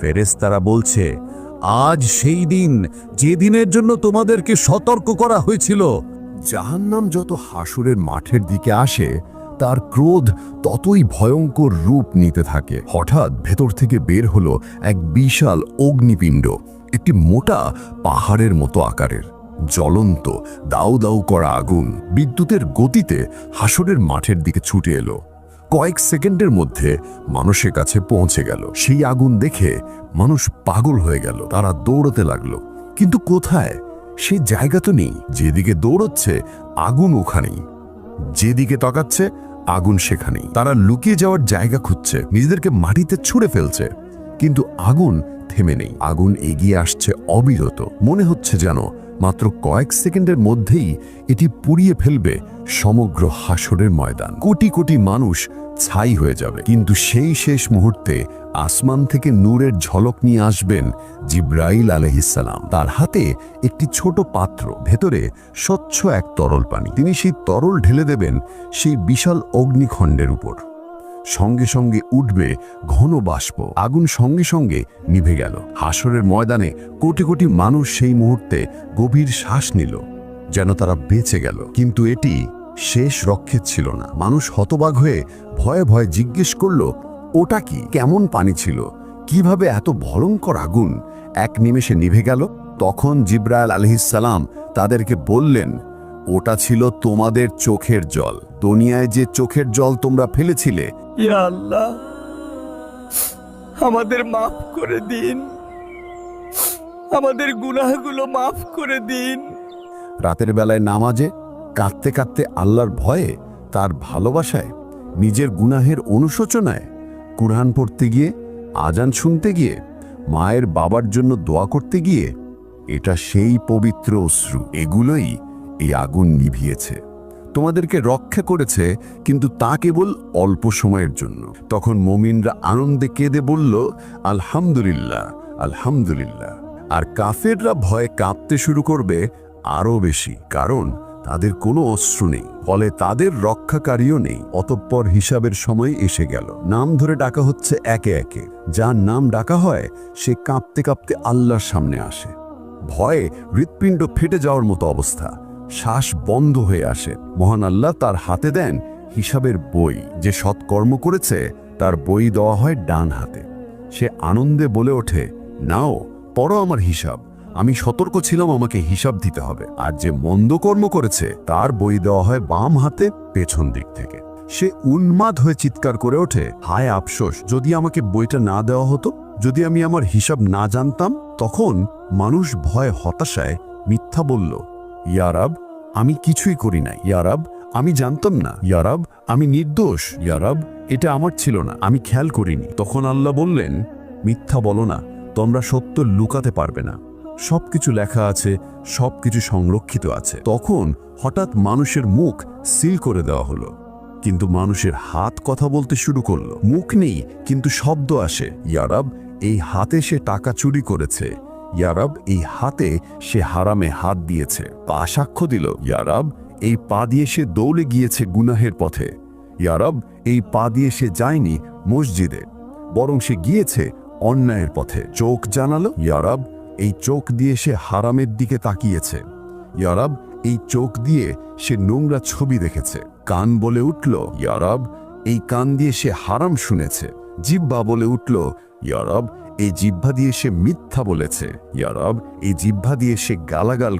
ফেরেশতারা বলছে, আজ সেই দিন যে দিনের জন্য তোমাদেরকে সতর্ক করা হয়েছিল। জাহান্নাম যত হাসুরের মাঠের দিকে আসে, তার ক্রোধ ততই ভয়ঙ্কর রূপ নিতে থাকে। হঠাৎ ভেতর থেকে বের হলো এক বিশাল অগ্নিপিণ্ড, একটি মোটা পাহাড়ের মতো আকারের। জ্বলন্ত দাউ দাউ করা আগুন বিদ্যুতের গতিতে হাসরের মাঠের দিকে ছুটে এলো। কয়েক সেকেন্ডের মধ্যে মানুষের কাছে পৌঁছে গেল। সেই আগুন দেখে মানুষ পাগল হয়ে গেল। তারা দৌড়তে লাগল। কিন্তু কোথায়? সেই জায়গা তো নেই। যেদিকে দৌড়চ্ছে, আগুন ওখানেই। যেদিকে তাকাচ্ছে, আগুন সেখানেই। তারা লুকিয়ে যাওয়ার জায়গা খুঁজছে। নিজেদেরকে মাটিতে ছুঁড়ে ফেলছে। কিন্তু আগুন থেমে নেই। আগুন এগিয়ে আসছে অবিরত। মনে হচ্ছে যেন মাত্র কয়েক সেকেন্ডের মধ্যেই এটি পুড়িয়ে ফেলবে সমগ্র হাসরের ময়দান। কোটি কোটি মানুষ ছাই হয়ে যাবে। কিন্তু সেই শেষ মুহূর্তে আসমান থেকে নূরের ঝলক নিয়ে আসবেন জিব্রাইল আলহিসাল্লাম তার হাতে একটি ছোট পাত্র, ভেতরে স্বচ্ছ এক তরল পানি। তিনি সেই তরল ঢেলে দেবেন সেই বিশাল অগ্নিখণ্ডের উপর। সঙ্গে সঙ্গে উঠবে ঘন বাষ্প। আগুন সঙ্গে সঙ্গে নিভে গেল। হাসরের ময়দানে কোটি কোটি মানুষ সেই মুহূর্তে গভীর শ্বাস নিল, যেন তারা বেঁচে গেল। কিন্তু এটি শেষ রক্ষেত ছিল না। মানুষ হতবাগ হয়ে ভয়ে ভয়ে জিজ্ঞেস করল, ওটা কি? কেমন পানি ছিল? কীভাবে এত ভয়ঙ্কর আগুন? এক নিমেষে নিভে গেল। তখন জিব্রাইল আলহিসাল্লাম তাদেরকে বললেন ওটা ছিল তোমাদের চোখের জল। দুনিয়ায় যে চোখের জল তোমরা ফেলেছিলে আল্লাহ আমাদের মাফ করে দিন। আমাদের গুনাহগুলো মাফ করে দিন। রাতের বেলায় নামাজে কাঁদতে কাঁদতে আল্লাহর ভয়ে তার ভালোবাসায় নিজের গুনাহের অনুশোচনায় কুরআন পড়তে গিয়ে আজান শুনতে গিয়ে মায়ের বাবার জন্য দোয়া করতে গিয়ে এটা সেই পবিত্র অশ্রু। এগুলোই এই আগুন নিভিয়েছে। তোমাদেরকে রক্ষা করেছে, কিন্তু তা কেবল অল্প সময়ের জন্য। তখন মমিনরা আনন্দে কেঁদে বলল, আলহামদুলিল্লাহ আলহামদুলিল্লাহ। আর কাফেররা ভয়ে কাঁপতে শুরু করবে আরও বেশি, কারণ তাদের কোনো অস্ত্র নেই। ফলে তাদের রক্ষাকারীও নেই। অতঃপর হিসাবের সময় এসে গেল। নাম ধরে ডাকা হচ্ছে একে একে। যার নাম ডাকা হয়, সে কাঁপতে কাঁপতে আল্লাহর সামনে আসে। ভয়ে হৃৎপিণ্ড ফেটে যাওয়ার মতো অবস্থা। শ্বাস বন্ধ হয়ে আসে। মহান আল্লাহ তার হাতে দেন হিসাবের বই। যে সৎকর্ম করেছে, তার বই দেওয়া হয় ডান হাতে। সে আনন্দে বলে ওঠে, নাও, পড়ো আমার হিসাব। আমি সতর্ক ছিলাম, আমাকে হিসাব দিতে হবে। আর যে মন্দ কর্ম করেছে, তার বই দেওয়া হয় বাম হাতে, পেছন দিক থেকে। সে উন্মাদ হয়ে চিৎকার করে ওঠে, হায় আফসোস, যদি আমাকে বইটা না দেওয়া হতো, যদি আমি আমার হিসাব না জানতাম, তখন মানুষ ভয় হতাশায় মিথ্যা বলল ইয়ারাব আমি কিছুই করি নাই ইয়ারাব আমি জানতাম না ইয়ারাব আমি নির্দোষ ইয়ারাব এটা আমার ছিল না, আমি খেয়াল করিনি। তখন আল্লাহ বললেন, মিথ্যা বলো না, তোমরা সত্য লুকাতে পারবে না। সবকিছু লেখা আছে, সবকিছু সংরক্ষিত আছে। তখন হঠাৎ মানুষের মুখ সিল করে দেওয়া হলো। কিন্তু মানুষের হাত কথা বলতে শুরু করল। মুখ নেই, কিন্তু শব্দ আসে। ইয়ারাব এই হাতে সে টাকা চুরি করেছে। ইয়ারাব এই হাতে সে হারামে হাত দিয়েছে। পা সাক্ষ্য দিল, ইয়ারাব, এই পা দিয়ে সে দৌড়ে গিয়েছে গুনাহের পথে। ইয়ারাব, এই পা দিয়ে সে যায়নি মসজিদে, বরং সে গিয়েছে অন্যায়ের পথে। চোখ জানালো, ইয়ারাব, এই চোখ দিয়ে সে হারামের দিকে তাকিয়েছে। ইয়ারাব, এই চোখ দিয়ে সে নোংরা ছবি দেখেছে। কান বলে উঠল, ইয়ারাব, এই কান দিয়ে সে হারাম শুনেছে। জিব্বা বলে উঠল, ইয়ারব এই জিহ্বা দিয়ে সে মিথ্যা বলেছে। ইয়ারব এই জিহ্বা দিয়ে সে গালাগাল